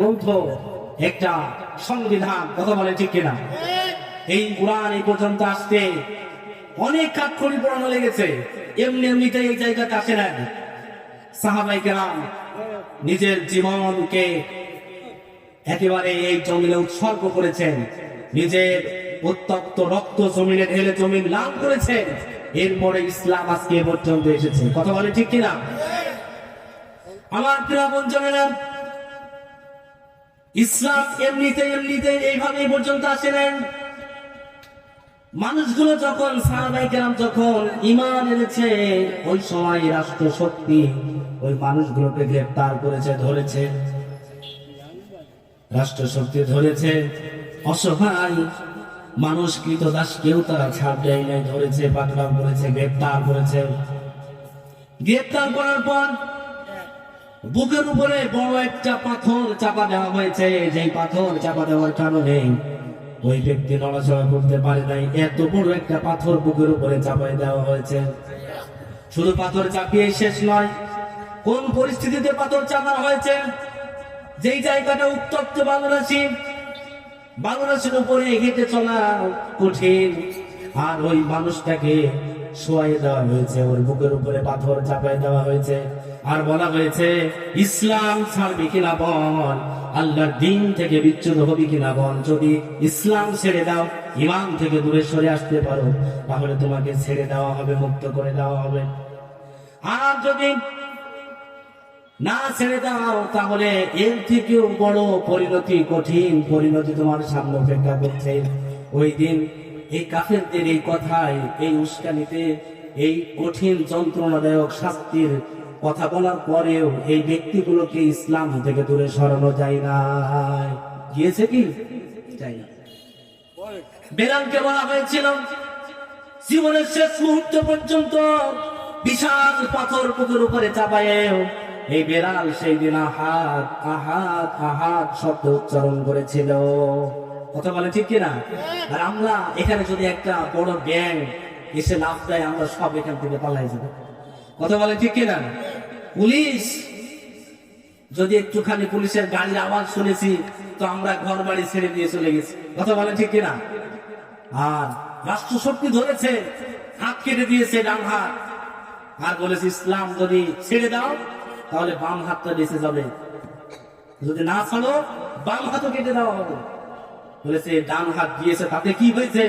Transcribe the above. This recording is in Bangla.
গ্রন্থ একটা সংবিধান, কথা বলে ঠিক কিনা? এই কোরআন এই পর্যন্ত আসতে অনেক পড়ানো লেগেছে। এমনি এমনিতে এই জায়গাতে আসে না সাহাবাই কেরাম নিজের জীবনকে একেবারে এই জমিনে উৎসর্গ করেছেন। নিজের উত্তপ্ত রক্ত জমিনে ঢেলে জমিন লাভ করেছেন। এরপরে ইসলাম আজকে পর্যন্ত এসেছে। কথা বলে ঠিক কিনা? আমার প্রিয় বঞ্চমেরা ইসলাম এমনিতে এমনিতে এইভাবে এই পর্যন্ত আসে নাই। মানুষগুলো যখন সাহাবাই কেরাম যখন ইমান এনেছে, ওই সময় রাষ্ট্র শক্তি ওই মানুষগুলোকে গ্রেপ্তার করেছে, ধরেছে। রাষ্ট্র শক্তি ধরেছে। অসহায় মানুষ কৃতদাস কেউ তারা ছাড় দেয় নাই, ধরেছে, পাকড়াও করেছে, গ্রেপ্তার করেছে। গ্রেপ্তার করার পর বুকের উপরে বড় একটা পাথর চাপা দেওয়া হয়েছে, যেই পাথর চাপা দেওয়ার কারণে ওই ব্যক্তি নড়াচড়া করতে পারে নাই। এত বড় একটা পাথর বুকের উপরে চাপাই দেওয়া হয়েছে। শুধু পাথর চাপিয়ে শেষ নয়, কোন পরিস্থিতিতে পাথর চাপা হয়েছে? যেই জায়গাটা উত্তপ্ত বাংলাদেশি, বাংলাদেশের উপরে হেঁটে চলা কঠিন। আর ওই মানুষটাকে শোয়াই দেওয়া হয়েছে, ওর বুকের উপরে পাথর চাপাই দেওয়া হয়েছে। আর বলা হয়েছে, ইসলাম ছাড়বি কিনা বল আল্লাহর দিন থেকে বিচ্যুত হবি কিনা বল যদি ইসলাম ছেড়ে দাও, ইমাম থেকে দূরে সরে আসতে পারো, তাহলে তোমাকে ছেড়ে দেওয়া হবে, মুক্ত করে দেওয়া হবে। আর যদি না ছেড়ে দাও, তাহলে এর থেকেও বড় পরিণতি, কঠিন পরিণতি তোমার সামনে অপেক্ষা করছে। ওই দিন এই কাফেরদের এই কথায়, এই উস্কানিতে, এই কঠিন যন্ত্রণাদায়ক শাস্তির কথা বলার পরেও এই ব্যক্তিগুলোকে ইসলাম থেকে দূরে সরানো যায় না গিয়েছে কি? যায় না। বেলালকে বলা হয়েছিল, জীবনের শেষ মুহূর্ত পর্যন্ত বিশাল পাথর পুকুর উপরে চাপায়েও। এই বেড়াল সেই দিন আহাত আহাত আহাত শব্দ উচ্চারণ করেছিল। কথা বলে ঠিক কিনা? আর আমরা এখানে যদি একটা বড় ব্যাং এসে লাভ দেয়, আমরা সব এখান থেকে পালাই যাব। কথা বলে ঠিক কিনা? পুলিশ? যদি একটুখানি পুলিশের গাড়ির আওয়াজ শুনেছি, তো আমরা ঘর বাড়ি ছেড়ে দিয়ে চলে গেছি। কথা বলে ঠিক কিনা? আর রাষ্ট্র শক্তি ধরেছে, হাত কেটে দিয়েছে ডান হাত। আর বলেছে, ইসলাম যদি ছেড়ে দাও, তাহলে বাম হাতটা বেঁচে যাবে। যদি না ছাড়ো বাম হাতও কেটে দেওয়া হবে। বলেছে, ডান হাত দিয়েছে তাতে কি হয়েছে?